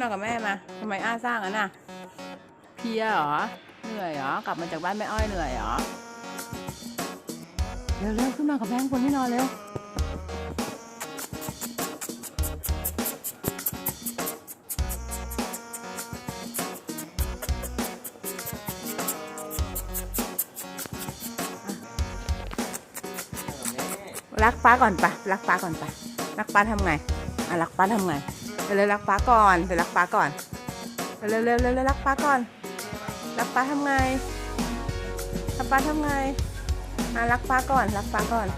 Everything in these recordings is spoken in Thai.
นอนกับแม่มาทำไมอ้าสร้างอะน่ะเพลียเหรอ เหนื่อยเหรอ กลับมาจากบ้านแม่อ้อยเหนื่อยเหรอ เร็วเร็วขึ้นนอนกับแม่คนที่นอนเร็ว รักป้าก่อนปะรักป้าก่อนปะรักป้าทำไงอะรักป้าทำไง เร็วๆรักป้าก่อนเดี๋ยวรักป้าก่อนเร็วๆเร็วๆเร็วๆรักป้าก่อนรักป้าทำไงรักป้าทำไงอะรักป้าก่อนรักป้าก่อน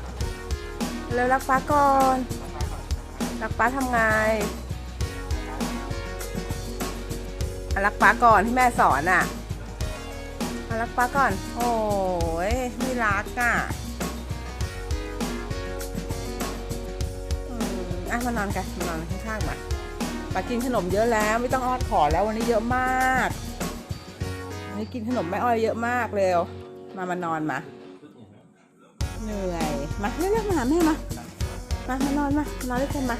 เร็วรักป้าก่อนรักป้าทำไงอะรักป้าก่อนที่แม่สอนอะอะรักป้าก่อน โอ้ยไม่รักอะอืมอะมานอนกันมานอนข้างๆมา ปากินขนมเยอะแล้วไม่ต้องอ้อนขอแล้ววันนี้เยอะมากวันนี้กินขนมแม่อ้อยเยอะมากเร็ว มามานอนมา เหนื่อย มาเร็วๆมาหาแม่มา มามานอนมานอนด้วยกันมา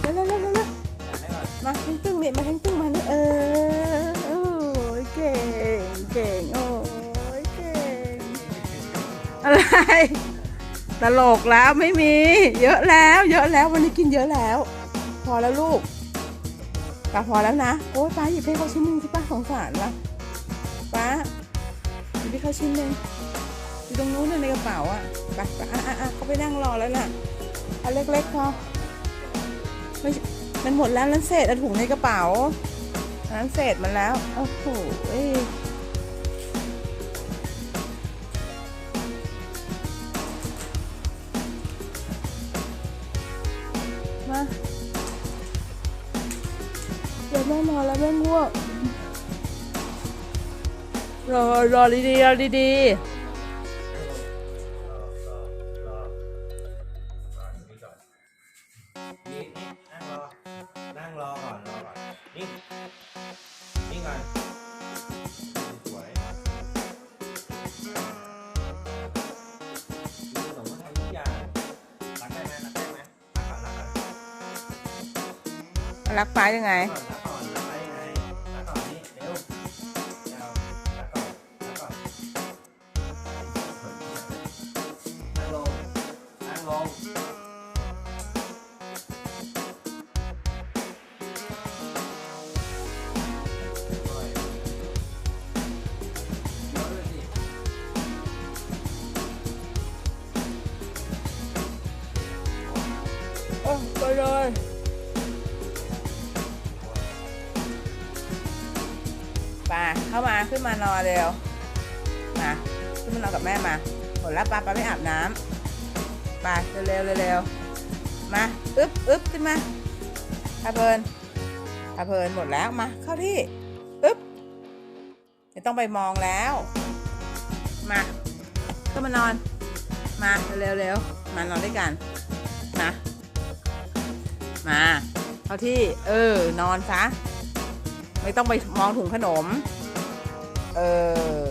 เร็วๆเร็วๆเร็วๆมาทั้งตึ้งเนี่ยมาทั้งตึ้งมาเนี่ยเออโอ้ยเก่งเก่งโอ้ยเก่งอะไรตลกแล้วไม่มี เยอะแล้ว เยอะแล้ววันนี้กินเยอะแล้ว พอแล้วลูก ป้าพอแล้วนะโอ้ยป้าหยิบให้เขาชิ้นหนึ่งสิป้าสงสารวะป้าหยิบให้เขาชิ้นหนึ่งอยู่ตรงนู้นในกระเป๋าอะไปไปอะอะอะเขาไปนั่งรอแล้วน่ะเอาเล็กๆพอไม่มันหมดแล้วนั้นเศษเอาถุงในกระเป๋านั้นเศษมันแล้วโอ้โหเอ้มา ม่นอนแล้วแม่ง่วงรอรอดีๆรอดีนี่นี่นั่งรอ นั่งรอก่อน รอก่อน นี่ นี่ก่อนสวยมีขนมมาให้ทุกอย่างรักได้ไหมรักได้ไหมรักก่อนรักก่อนๆรักฟ้ายังไง รักก่อนรัก เลยป่าเข้ามาขึ้นมานอนเร็วมาขึ้นมานอนกับแม่มาหมดแล้วป้าป้าไม่อาบน้ำไปเร็วเร็วมาอึ๊บอึ๊บขึ้นมาพาเพลินพาเพลินหมดแล้วมาเข้าที่อึ๊บไม่ต้องไปมองแล้วมาขึ้นมานอน มาเร็วๆมานอนด้วยกัน มาเท่าที่เออนอนซะ ไม่ต้องไปมองถุงขนม เออ